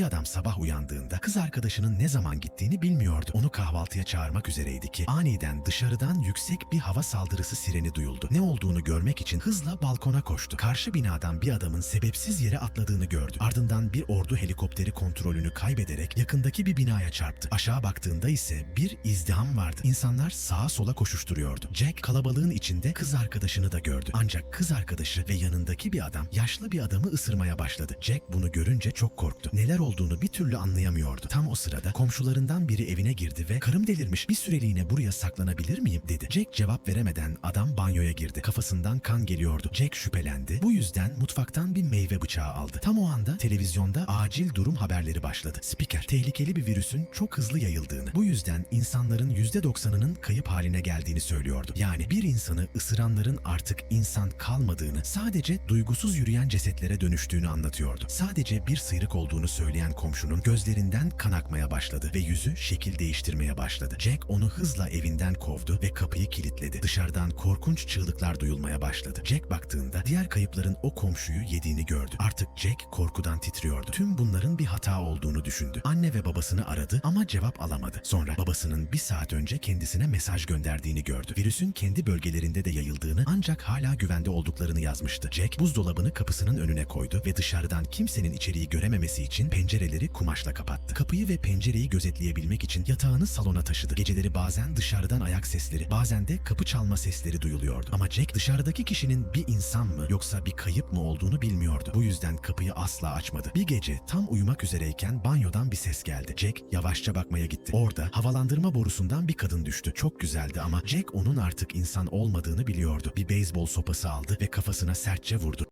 Bir adam sabah uyandığında kız arkadaşının ne zaman gittiğini bilmiyordu. Onu kahvaltıya çağırmak üzereydi ki aniden dışarıdan yüksek bir hava saldırısı sireni duyuldu. Ne olduğunu görmek için hızla balkona koştu. Karşı binadan bir adamın sebepsiz yere atladığını gördü. Ardından bir ordu helikopteri kontrolünü kaybederek yakındaki bir binaya çarptı. Aşağı baktığında ise bir izdiham vardı. İnsanlar sağa sola koşuşturuyordu. Jack kalabalığın içinde kız arkadaşını da gördü. Ancak kız arkadaşı ve yanındaki bir adam yaşlı bir adamı ısırmaya başladı. Jack bunu görünce çok korktu. Neler olduğunu bir türlü anlayamıyordu. Tam o sırada komşularından biri evine girdi ve karım delirmiş bir süreliğine buraya saklanabilir miyim dedi. Jack cevap veremeden adam banyoya girdi. Kafasından kan geliyordu. Jack şüphelendi. Bu yüzden mutfaktan bir meyve bıçağı aldı. Tam o anda televizyonda acil durum haberleri başladı. Spiker tehlikeli bir virüsün çok hızlı yayıldığını, bu yüzden insanların %90'ının kayıp haline geldiğini söylüyordu. Yani bir insanı ısıranların artık insan kalmadığını, sadece duygusuz yürüyen cesetlere dönüştüğünü anlatıyordu. Sadece bir sıyrık olduğunu söyleyen komşunun gözlerinden kan akmaya başladı ve yüzü şekil değiştirmeye başladı. Jack onu hızla evinden kovdu ve kapıyı kilitledi. Dışarıdan korkunç çığlıklar duyulmaya başladı. Jack baktığında diğer kayıpların o komşuyu yediğini gördü. Artık Jack korkudan titriyordu. Tüm bunların bir hata olduğunu düşündü. Anne ve babasını aradı ama cevap alamadı. Sonra babasının bir saat önce kendisine mesaj gönderdiğini gördü. Virüsün kendi bölgelerinde de yayıldığını ancak hala güvende olduklarını yazmıştı. Jack buzdolabını kapısının önüne koydu ve dışarıdan kimsenin içeriği görememesi için pencereleri kumaşla kapattı. Kapıyı ve pencereyi gözetleyebilmek için yatağını salona taşıdı. Geceleri bazen dışarıdan ayak sesleri, bazen de kapı çalma sesleri duyuluyordu. Ama Jack dışarıdaki kişinin bir insan mı yoksa bir kayıp mı olduğunu bilmiyordu. Bu yüzden kapıyı asla açmadı. Bir gece tam uyumak üzereyken banyodan bir ses geldi. Jack yavaşça bakmaya gitti. Orada havalandırma borusundan bir kadın düştü. Çok güzeldi ama Jack onun artık insan olmadığını biliyordu. Bir beyzbol sopası aldı ve kafasına sertçe vurdu.